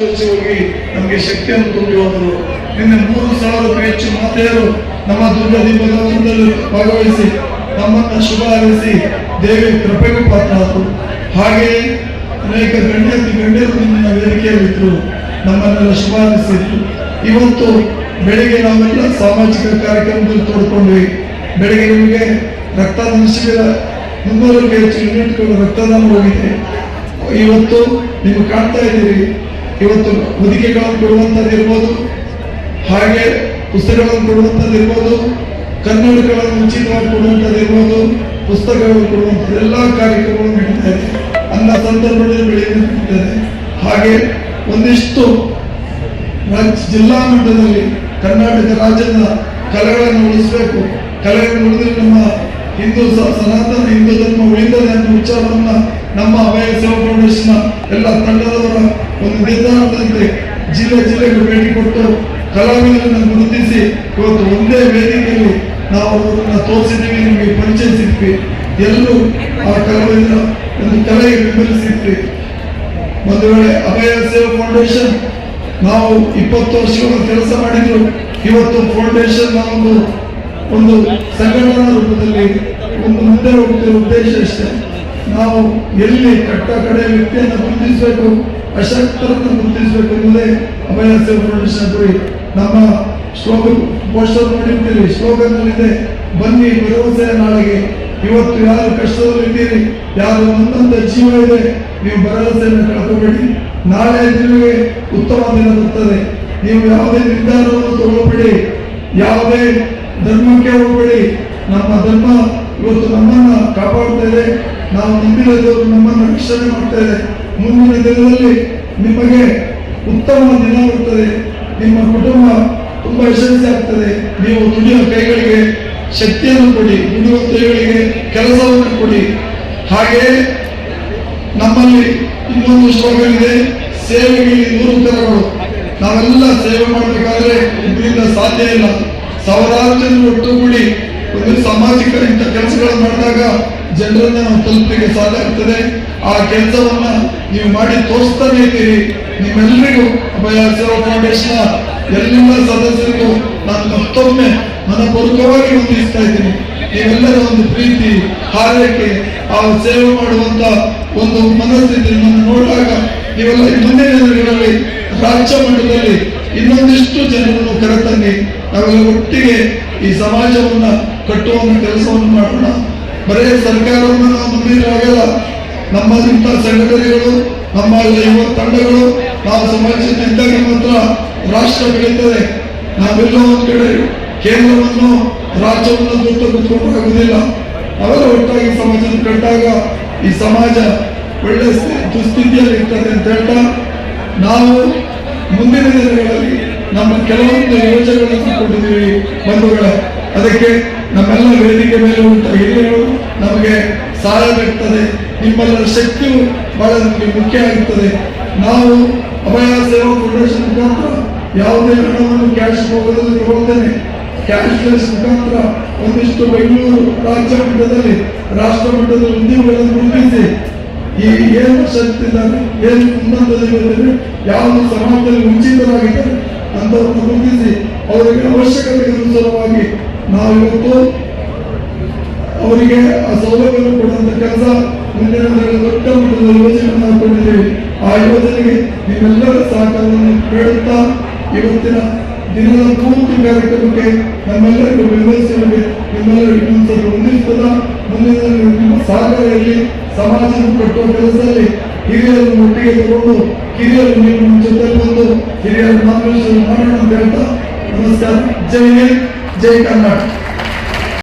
ಹೋಗಿ ನಮಗೆ ಶಕ್ತಿಯನ್ನು ತುಂಬಿ ಹೋದರು ನಿನ್ನೆ ಮೂರು ಸಾವಿರಕ್ಕೂ ಹೆಚ್ಚು ಮಾತೆಯರು ನಮ್ಮ ದುರ್ಗ ದೀಪದಲ್ಲಿ ಭಾಗವಹಿಸಿ ನಮ್ಮನ್ನ ಶುಭ ಹಾರೈಸಿ ದೇವಿ ಕೃಪೆಗೆ ಪಾತ್ರರಾದರು. ಹಾಗೆಯೇ ಅನೇಕ ಗಣ್ಯರು ಗಣ್ಯರು ನಿನ್ನ ವೇದಿಕೆಯಲ್ಲಿದ್ದರು ನಮ್ಮನ್ನೆಲ್ಲ ಶುಭ ಹಾರೈಸಿದ್ರು. ಇವತ್ತು ಬೆಳಿಗ್ಗೆ ನಾವೆಲ್ಲ ಸಾಮಾಜಿಕ ಕಾರ್ಯಕ್ರಮದಲ್ಲಿ ತೋಡ್ಕೊಂಡ್ವಿ. ಬೆಳಿಗ್ಗೆ ನಿಮಗೆ ರಕ್ತದಾನ ಶಿಬಿರ ಮುನ್ನೂರಕ್ಕೆ ಹೆಚ್ಚು ಯೂನಿಟ್ಗಳು ರಕ್ತದಾನ ಹೋಗಿದೆ. ಇವತ್ತು ನೀವು ಕಾಣ್ತಾ ಇದ್ದೀರಿ. ಇವತ್ತು ಹೊದಿಕೆಗಳನ್ನು ಕೊಡುವಂಥದ್ದು ಇರ್ಬೋದು, ಹಾಗೆ ಪುಸ್ತಕಗಳನ್ನು ಕೊಡುವಂಥದ್ದು ಇರ್ಬೋದು, ಕನ್ನಡಗಳನ್ನು ಉಚಿತವಾಗಿ ಕೊಡುವಂಥದ್ದು ಇರ್ಬೋದು, ಪುಸ್ತಕಗಳನ್ನು ಕೊಡುವಂಥದ್ದು, ಎಲ್ಲ ಕಾರ್ಯಕ್ರಮಗಳು ನಡೀತಾರೆ ಅನ್ನ ಸಂದರ್ಭದಲ್ಲಿ ಬೆಳೆಯುತ್ತಿದ್ದಾರೆ ಹಾಗೆ ಒಂದಿಷ್ಟು ರಾಜ್ಯ, ಜಿಲ್ಲಾ ಮಟ್ಟದಲ್ಲಿ ಕರ್ನಾಟಕ ರಾಜ್ಯದ ಕಲೆಗಳನ್ನು ಉಳಿಸಬೇಕು. ಕಲೆಗಳನ್ನು ಉಳಿದ್ರೆ ನಮ್ಮ ಹಿಂದೂ ಸನಾತನ ಹಿಂದೂ ಧರ್ಮ ಉಳಿದರೆ ಅನ್ನೋ ವಿಚಾರವನ್ನ ನಮ್ಮ ಅಭಯ ಸೇವಾ ಫೌಂಡೇಶನ್ ಎಲ್ಲ ತಂಡದವರ ಒಂದು ನಿರ್ಧಾರದಂತೆ ಜಿಲ್ಲೆ ಜಿಲ್ಲೆಗೆ ಭೇಟಿ ಕೊಟ್ಟು ಕಲಾವಿದರನ್ನು ಗುರುತಿಸಿ ಇವತ್ತು ಒಂದೇ ವೇದಿಕೆಯಲ್ಲಿ ನಾವು ಅವರನ್ನ ತೋರಿಸಿದ್ದೀವಿ, ನಿಮಗೆ ಪರಿಚಯಿಸಿದ್ವಿ ಎಲ್ಲರೂ ಆ ಕಲಾವಿದರ ಒಂದು ಕಲೆಗೆ ಬೆಂಬಲಿಸಿದ್ವಿ. ಒಂದು ವೇಳೆ ಅಭಯ ಸೇವಾ ಫೌಂಡೇಶನ್ ನಾವು ಇಪ್ಪತ್ತು ವರ್ಷಗಳ ಕೆಲಸ ಮಾಡಿದ್ರು, ಇವತ್ತು ಫೌಂಡೇಶನ್ ಒಂದು ಒಂದು ಸಂಘಟನಾ ರೂಪದಲ್ಲಿ ಒಂದು ಮುಂದೆ ಹೋಗುತ್ತಿರುವ ಉದ್ದೇಶ ಅಷ್ಟೇ. ನಾವು ಎಲ್ಲಿ ಕಟ್ಟ ಕಡೆ ವ್ಯಕ್ತಿಯನ್ನು ಗುರುತಿಸಬೇಕು ಅಶಕ್ತರನ್ನು ಗುರುತಿಸಬೇಕೆಂಬುದೇ ಅಭಯ ಸೇವಾ ನಮ್ಮ ಸ್ಲೋಗನ್ ಪೋಸ್ಟರ್ ನೋಡಿರ್ತೀರಿ ಸ್ಲೋಗನ್ ಇದೆ ಬನ್ನಿ ಭರವಸೆಯ ನಾಳೆಗೆ. ಇವತ್ತು ಯಾರು ಕಷ್ಟದಲ್ಲಿದ್ದೀರಿ? ಯಾರು ಒಂದೊಂದ ಜೀವ ಇದೆ? ನೀವು ಭರವಸೆಯನ್ನು ಕಳ್ಕೊಬೇಡಿ ನಾಳೆ ನಿಮಗೆ ಉತ್ತಮ ದಿನ ಬರ್ತದೆ. ನೀವು ಯಾವುದೇ ನಿರ್ಧಾರವನ್ನು ತಗೊಳ್ಬೇಡಿ. ಯಾವುದೇ ಧರ್ಮಕ್ಕೆ ಹೋಗಬೇಡಿ. ನಮ್ಮ ಧರ್ಮ ಇವತ್ತು ನಮ್ಮನ್ನ ಕಾಪಾಡ್ತಾ ಇದೆ. ನಾವು ನಂಬಿದ ನಮ್ಮನ್ನು ರಕ್ಷಣೆ ಮಾಡ್ತಾ ಇದೆ. ಮುಂದಿನ ದಿನದಲ್ಲಿ ನಿಮಗೆ ಉತ್ತಮ ದಿನ ನಿಮ್ಮ ಕುಟುಂಬ ತುಂಬಾ ಯಶಸ್ವಿ ಆಗ್ತದೆ. ನೀವು ದುಡಿಯುವ ಕೈಗಳಿಗೆ ಶಕ್ತಿಯನ್ನು ಕೊಡಿ, ದುಡಿಯುವ ಕೈಗಳಿಗೆ ಕೆಲಸವನ್ನು ಕೊಡಿ. ಹಾಗೆ ನಮ್ಮಲ್ಲಿ ಇನ್ನೊಂದು ಶ್ಲೋಕವಿದೆ ಸೇವೆಗೆ ನೂರು ಉತ್ತರಗಳು ನಾವೆಲ್ಲ ಸೇವೆ ಮಾಡಬೇಕಾದ್ರೆ ಇದರಿಂದ ಸಾಧ್ಯ ಇಲ್ಲ. ಸಾವಿರಾರು ಜನರು ಒಟ್ಟುಗೂಡಿ ಒಂದು ಸಾಮಾಜಿಕ ಇಂಥ ಕೆಲಸಗಳನ್ನು ಮಾಡಿದಾಗ ಜನರನ್ನ ನಾವು ತಲುಪಲಿಕ್ಕೆ ಸಾಧ್ಯ ಆಗ್ತದೆ. ಆ ಕೆಲಸವನ್ನ ನೀವು ಮಾಡಿ ತೋರಿಸ್ತಾನೆ ಇದ್ದೀರಿ. ನಿಮ್ಮೆಲ್ಲರಿಗೂ ಅಭಯ ಸೇವಾ ಫೌಂಡೇಶನ್ ಎಲ್ಲ ಸದಸ್ಯರಿಗೂ ನಾನು ಮತ್ತೊಮ್ಮೆ ಮನಪೂರ್ವಕವಾಗಿ ವಂದಿಸ್ತಾ ಇದ್ದೀನಿ. ನೀವೆಲ್ಲರ ಒಂದು ಪ್ರೀತಿ, ಹಾರೈಕೆ, ಆ ಸೇವೆ ಮಾಡುವಂತ ಒಂದು ಮನಸ್ಥಿತಿ ನಿಮ್ಮನ್ನು ನೋಡಿದಾಗ ನೀವೆಲ್ಲ ಮುಂದಿನ ದಿನಗಳಲ್ಲಿ ರಾಜ್ಯ ಮಟ್ಟದಲ್ಲಿ ಇನ್ನೊಂದಿಷ್ಟು ಜನರನ್ನು ಕರೆತನ್ನಿ. ನಾವೆಲ್ಲ ಒಟ್ಟಿಗೆ ಈ ಸಮಾಜವನ್ನ ಕಟ್ಟುವ ಕೆಲಸವನ್ನು ಮಾಡೋಣ. ಬರೇ ಸರ್ಕಾರವನ್ನು ನಾವು ಮುಂದಿನ ಆಗಲ್ಲ ನಮ್ಮ ಇಂಥ ಸಂಘಟನೆಗಳು, ನಮ್ಮ ಯುವ ತಂಡಗಳು, ನಾವು ಸಮಾಜದಿಂದ ಇದ್ದಾಗ ಮಾತ್ರ ರಾಷ್ಟ್ರ ಬೆಳೀತದೆ ನಾವೆಲ್ಲ ಒಂದು ಕಡೆ ಕೇಂದ್ರವನ್ನು, ರಾಜ್ಯವನ್ನು ದೂರ ಕೂತ್ಕೊಂಡು ಅವರ ಒಟ್ಟಾಗಿ ಸಮಾಜವನ್ನು ಕಟ್ಟಾಗ ಈ ಸಮಾಜ ಒಳ್ಳೆ ಸ್ಥಿ- ದುಸ್ಥಿತಿಯಲ್ಲಿ ಇರ್ತದೆ ಅಂತ ಹೇಳ್ತಾ, ನಾವು ಮುಂದಿನ ದಿನಗಳಲ್ಲಿ ನಮ್ಮ ಕೆಲವೊಂದು ಯೋಜನೆಗಳನ್ನು ಕೊಟ್ಟಿದ್ದೀವಿ ಬಂಧುಗಳೇ. ಅದಕ್ಕೆ ನಮ್ಮೆಲ್ಲ ವೇದಿಕೆ ಮೇಲೆ ಉಂಟ. ಹಿರಿಯರು ನಮಗೆ ಸಹಾಯ ಬೇಕಾಗ್ತದೆ ನಿಮ್ಮೆಲ್ಲರ ಶಕ್ತಿಯು ಬಹಳ ನಮಗೆ ಮುಖ್ಯ ಆಗುತ್ತದೆ ನಾವು ಅಭಯ ಸೇವಾ ಫೌಂಡೇಶನ್ ಮುಖಾಂತರ ಯಾವುದೇ ಹಣವನ್ನು ಕ್ಯಾಶ್ ಹೋಗೋದಕ್ಕೆ ಹೋಗ್ತೇನೆ. ಕ್ಯಾಶ್ಲೆಸ್ ಮುಖಾಂತರ ಒಂದಿಷ್ಟು ಬೆಂಗಳೂರು ರಾಜ್ಯ ಮಟ್ಟದಲ್ಲಿ, ರಾಷ್ಟ್ರ ಮಟ್ಟದಲ್ಲಿ ಉದ್ಯೋಗಗಳನ್ನು ಗುರುತಿಸಿ ಈ ಏನು ಶಕ್ತಿದ್ದಾರೆ ಏನು ಉನ್ನತದಲ್ಲಿ ಯಾವುದು ಸಮಾಜದಲ್ಲಿ ವಂಚಿತರಾಗಿದ್ದಾರೆ ಅಂತವರನ್ನು ಗುರುತಿಸಿ ಅವರಿಗೆ ಅವಶ್ಯಕತೆಗೆ ಅನುಸಾರವಾಗಿ ನಾವು ಇವತ್ತು ಅವರಿಗೆ ಆ ಸೌಲಭ್ಯವನ್ನು ಕೊಡುವಂತ ಕೆಲಸ ಮುಂದಿನ ದೊಡ್ಡ ಮಟ್ಟದ ಯೋಜನೆ ಮಾಡಿಕೊಂಡಿದೆ ಆ ಯೋಜನೆಗೆ ನಿಮ್ಮೆಲ್ಲರ ಸಹಕಾರವನ್ನು ಕೇಳುತ್ತಾ ಇವತ್ತಿನ ದಿನದ ಪೂರ್ತಿ ಕಾರ್ಯಕ್ರಮಕ್ಕೆ ನಮ್ಮೆಲ್ಲರಿಗೂ ಬೆಂಬಲಿಸಿರುವೆ ನಿಮ್ಮೆಲ್ಲರಿಗೂ ಇನ್ನೊಂದ್ಸಲ ಹೊಂದಿಸ್ತದ ಮುಂದಿನ ನಿಮ್ಮ ಸಹಕಾರದಲ್ಲಿ ಸಮಾಜವನ್ನು ಕಟ್ಟುವ ಕೆಲಸದಲ್ಲಿ ಹಿರಿಯರನ್ನು ಒಟ್ಟಿಗೆ ತಗೊಂಡು ಹಿರಿಯರು ನಮ್ಮ ಜೊತೆ ಬಂದು ಹಿರಿಯರ ಮಾರ್ಗದರ್ಶನ ಮಾಡೋಣ ಅಂತ ಹೇಳ್ತಾ ನಮಸ್ಕಾರ. ಜೈ ಹಿಂದ್, ಜೈ ಕರ್ನಾಟಕ.